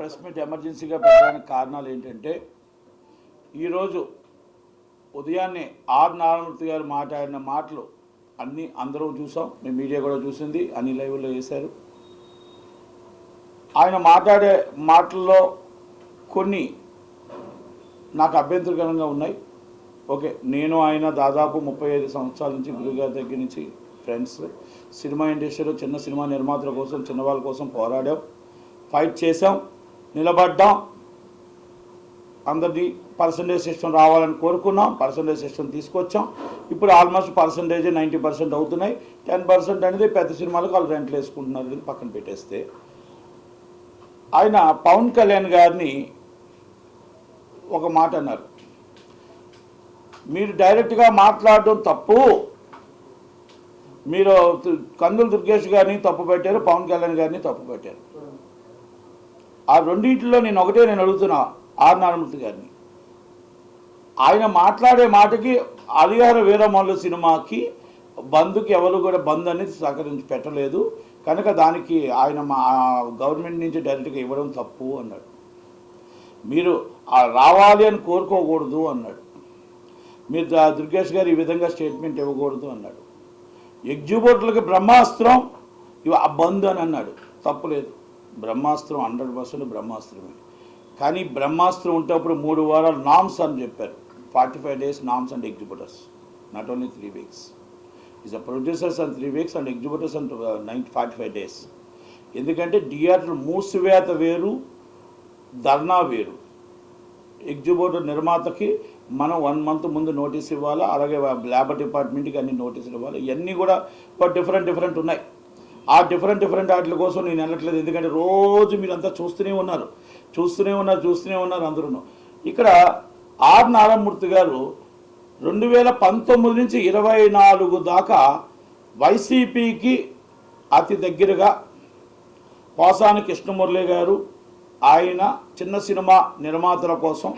Press meet ఎమర్జెన్సీగా పెట్టడానికి కారణాలు ఏంటంటే ఈరోజు ఉదయాన్నే ఆర్ నారాయణమూర్తి గారు మాట్లాడిన మాటలు అన్నీ అందరూ చూసాం. మీ మీడియా కూడా చూసింది. అన్ని లైవ్లో వేశారు ఆయన మాట్లాడే మాటల్లో కొన్ని నాకు అభ్యంతరకరంగా ఉన్నాయి. ఓకే నేను ఆయన దాదాపు ముప్పై ఐదు సంవత్సరాల నుంచి గురుగారి దగ్గర నుంచి ఫ్రెండ్స్ సినిమా ఇండస్ట్రీలో చిన్న సినిమా నిర్మాతల కోసం చిన్నవాళ్ళ కోసం పోరాడాం. ఫైట్ చేసాం నిలబడ్డాం. అందరిది పర్సంటేజ్ సిస్టమ్ రావాలని కోరుకున్నాం. పర్సంటేజ్ సిస్టమ్ తీసుకొచ్చాం. ఇప్పుడు ఆల్మోస్ట్ పర్సంటేజ్ నైంటీ పర్సెంట్ అవుతున్నాయి. టెన్ పర్సెంట్ అనేది పెద్ద సినిమాలకు వాళ్ళు రెంట్లు వేసుకుంటున్నారు పక్కన పెట్టేస్తే. ఆయన పవన్ కళ్యాణ్ గారిని ఒక మాట అన్నారు. మీరు డైరెక్ట్గా మాట్లాడడం తప్పు. మీరు కందులు దుర్గేష్ గారిని తప్పు పెట్టారు పవన్ కళ్యాణ్ గారిని తప్పు పెట్టారు. ఆ రెండింటిలో నేను ఒకటే నేను అడుగుతున్నా ఆర్ నారాయణమూర్తి గారిని. ఆయన మాట్లాడే మాటకి అధికార వీరమల్లు సినిమాకి బంధుకి ఎవరు కూడా బంద్ అనేది సహకరించి పెట్టలేదు. కనుక దానికి ఆయన మా గవర్నమెంట్ నుంచి డైరెక్ట్గా ఇవ్వడం తప్పు అన్నాడు. మీరు రావాలి అని కోరుకోకూడదు అన్నాడు. మీరు దుర్గేష్ గారు ఈ విధంగా స్టేట్మెంట్ ఇవ్వకూడదు అన్నాడు. ఎగ్జిబిటర్లకి బ్రహ్మాస్త్రం ఇవి ఆ బంద్ అని అన్నాడు. తప్పులేదు బ్రహ్మాస్త్రం హండ్రెడ్ పర్సెంట్ బ్రహ్మాస్త్రమే. కానీ బ్రహ్మాస్త్రం ఉంటప్పుడు మూడు వారాలు నామ్స్ అని చెప్పారు. Forty five days norms and exhibitors. Not only three weeks is a producers and three weeks and exhibitors and nine forty five days ఎందుకంటే థియేటర్ మూసివేత వేరు ధర్నా వేరు. ఎగ్జిబిటర్ నిర్మాతకి మనం వన్ మంత్ ముందు నోటీస్ ఇవ్వాలా అలాగే లేబర్ డిపార్ట్మెంట్కి అన్ని నోటీసులు ఇవ్వాలి ఇవన్నీ కూడా డిఫరెంట్ డిఫరెంట్ ఉన్నాయి. ఆ డిఫరెంట్ డిఫరెంట్ వాటి కోసం నేను వెళ్ళట్లేదు ఎందుకంటే రోజు మీరంతా చూస్తూనే ఉన్నారు. చూస్తూనే ఉన్నారు చూస్తూనే ఉన్నారు అందరూ ఇక్కడ ఆర్ నారాయణమూర్తి గారు రెండు వేల పంతొమ్మిది నుంచి ఇరవై నాలుగు దాకా వైసీపీకి అతి దగ్గరగా పోసాని కృష్ణమురళి గారు ఆయన చిన్న సినిమా నిర్మాతల కోసం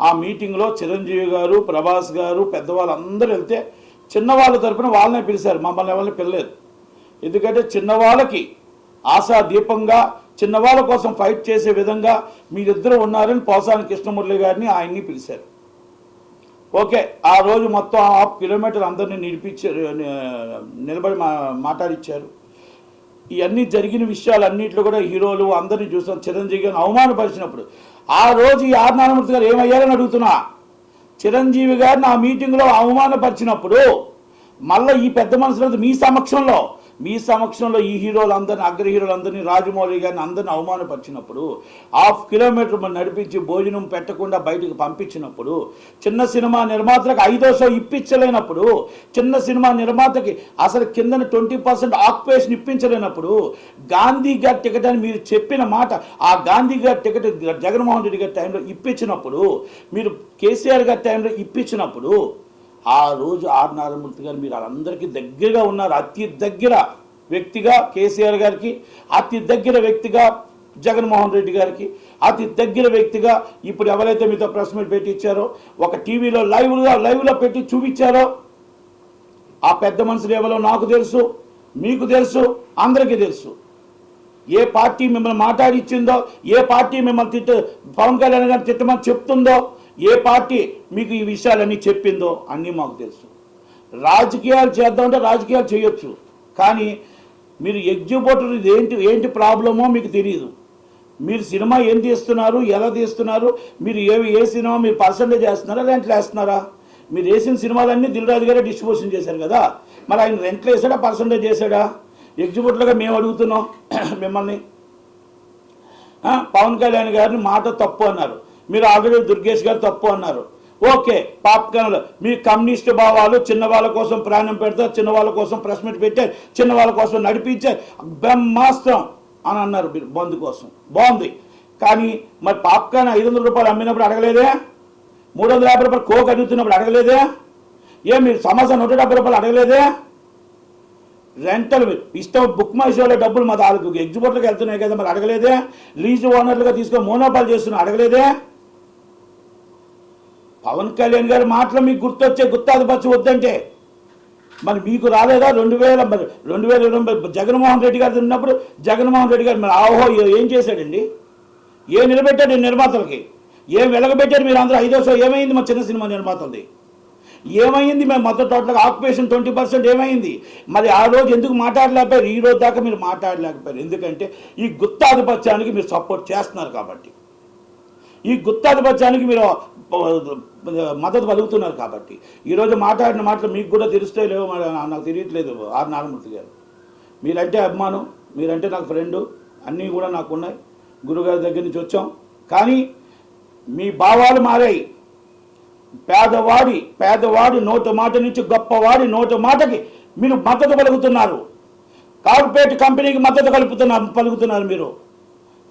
ఆ మీటింగ్లో చిరంజీవి గారు ప్రభాస్ గారు పెద్దవాళ్ళందరూ వెళ్తే చిన్నవాళ్ళ తరపున వాళ్ళనే పిలిచారు. మమ్మల్ని ఎవరిని పిలలేదు. ఎందుకంటే చిన్నవాళ్ళకి ఆశా దీపంగా చిన్నవాళ్ళ కోసం ఫైట్ చేసే విధంగా మీరిద్దరు ఉన్నారని పోసాని కృష్ణమురళి గారిని ఆయన్ని పిలిచారు. ఓకే ఆ రోజు మొత్తం హాఫ్ కిలోమీటర్ అందరినీ నిడిపించారు నిలబడి మా మాట్లాడిచ్చారు. ఇవన్నీ జరిగిన విషయాలన్నింటిలో కూడా హీరోలు అందరినీ చూసాం చిరంజీవి గారిని అవమానపరిచినప్పుడు. ఆ రోజు ఈ ఆర్ నారాయణమూర్తి గారు ఏమయ్యారని అడుగుతున్నా. చిరంజీవి గారిని ఆ మీటింగ్లో అవమానపరిచినప్పుడు మళ్ళీ ఈ పెద్ద మనసులో మీ సమక్షంలో మీ సమక్షంలో ఈ హీరోలందరినీ అగ్ర హీరోలందరినీ రాజమౌళి గారిని అందరిని అవమానపరిచినప్పుడు హాఫ్ కిలోమీటర్ నడిపించి భోజనం పెట్టకుండా బయటకు పంపించినప్పుడు చిన్న సినిమా నిర్మాతలకు ఐదో షో ఇప్పించలేనప్పుడు చిన్న సినిమా నిర్మాతకి అసలు కిందన ట్వంటీ పర్సెంట్ ఆక్యుపేషన్ ఇప్పించలేనప్పుడు గాంధీ గారి టికెట్ అని మీరు చెప్పిన మాట ఆ గాంధీ గారి టికెట్ జగన్మోహన్ రెడ్డి గారి టైంలో ఇప్పించినప్పుడు మీరు కేసీఆర్ గారి టైంలో ఇప్పించినప్పుడు ఆ రోజు ఆర్ నారాయణమూర్తి గారు మీరు అందరికీ దగ్గరగా ఉన్నారు అతి దగ్గర వ్యక్తిగా కేసీఆర్ గారికి అతి దగ్గర వ్యక్తిగా జగన్మోహన్ రెడ్డి గారికి అతి దగ్గర వ్యక్తిగా ఇప్పుడు ఎవరైతే మీతో ప్రెస్ మీట్ పెట్టి ఇచ్చారో ఒక టీవీలో లైవ్గా లైవ్లో పెట్టి చూపించారో ఆ పెద్ద మనుషులు ఎవరో నాకు తెలుసు మీకు తెలుసు అందరికీ తెలుసు. ఏ పార్టీ మిమ్మల్ని మాట్లాడిచ్చిందో ఏ పార్టీ మిమ్మల్ని తిట్ట పవన్ కళ్యాణ్ గారిని తిట్టమని చెప్తుందో ఏ పార్టీ మీకు ఈ విషయాలన్నీ చెప్పిందో అన్నీ మాకు తెలుసు. రాజకీయాలు చేద్దామంటే రాజకీయాలు చేయొచ్చు. కానీ మీరు ఎగ్జిబిటర్ ఇది ఏంటి ఏంటి ప్రాబ్లమో మీకు తెలియదు మీరు సినిమా ఏం తీస్తున్నారు ఎలా తీస్తున్నారు మీరు ఏ ఏ సినిమా మీరు పర్సంటేజ్ వేస్తున్నారా రెంట్లు వేస్తున్నారా? మీరు వేసిన సినిమాలన్నీ దిల్రాజు గారే డిస్ట్రిబ్యూషన్ చేశారు కదా. మరి ఆయన రెంట్లు వేసాడా పర్సంటేజ్ చేశాడా ఎగ్జిబిటర్గా మేము అడుగుతున్నాం మిమ్మల్ని. పవన్ కళ్యాణ్ గారిని మాట తప్పు అన్నారు. మీరు ఆల్రెడీ దుర్గేష్ గారు తప్పు అన్నారు. ఓకే పాప్కార్న్లు మీ కమ్యూనిస్ట్ భావాలు చిన్న వాళ్ళ కోసం ప్రాణం పెడతారు చిన్న వాళ్ళ కోసం ప్రెస్ మీట్ పెట్టారు చిన్న వాళ్ళ కోసం నడిపించారు. బ్రహ్మాస్త్రం అని అన్నారు మీరు బంద్ కోసం. బాగుంది కానీ మరి పాప్కార్న్ ఐదు వందల రూపాయలు అమ్మినప్పుడు అడగలేదే? మూడు వందల యాభై రూపాయలు కోక్ అడుగుతున్నప్పుడు అడగలేదే? ఏ మీరు సమస్య నూట డెబ్బై రూపాయలు అడగలేదే? రెంటల్ ఇష్టం బుక్ మై షోలో డబ్బులు మా దానికి ఎగ్జిబిటర్కి వెళ్తున్నాయి కదా మరి అడగలేదే? లీజ్ ఓనర్లుగా తీసుకొని మోనోపాలు చేస్తున్నా అడగలేదే? పవన్ కళ్యాణ్ గారి మాటలు మీకు గుర్తొచ్చే గుర్తాధిపత్యం వద్దంటే. మరి మీకు రాలేదా? రెండు వేల మరి రెండు వేల ఇరవై జగన్మోహన్ రెడ్డి గారు ఉన్నప్పుడు జగన్మోహన్ రెడ్డి గారు మరి ఆహో ఏం చేశాడండి? ఏం నిలబెట్టాడు నిర్మాతలకి? ఏం వెలగబెట్టారు మీరు అందరూ? ఐదో సో ఏమైంది మా చిన్న సినిమా నిర్మాతలది? ఏమైంది మేము మొత్తం టోటల్గా ఆక్యుపేషన్ ట్వంటీ పర్సెంట్ ఏమైంది? మరి ఆ రోజు ఎందుకు మాట్లాడలేకపోయారు? ఈ రోజు దాకా మీరు మాట్లాడలేకపోయారు. ఎందుకంటే ఈ గుత్తాధిపత్యానికి మీరు సపోర్ట్ చేస్తున్నారు కాబట్టి. ఈ గుత్తాధిపత్యానికి మీరు మద్దతు పలుకుతున్నారు కాబట్టి. ఈరోజు మాట్లాడిన మాటలు మీకు కూడా తెలుస్తే లేవో నాకు తెలియట్లేదు ఆర్ నారాయణమూర్తి గారు. మీరంటే అభిమానం మీరంటే నాకు ఫ్రెండు అన్నీ కూడా నాకు ఉన్నాయి గురుగారి దగ్గర నుంచి వచ్చాం. కానీ మీ భావాలు మారాయి. పేదవాడి పేదవాడి నోట మాట నుంచి గొప్పవాడి నోట మాటకి మీరు మద్దతు పలుకుతున్నారు. కార్పొరేట్ కంపెనీకి మద్దతు కలుపుతున్నారు పలుకుతున్నారు మీరు.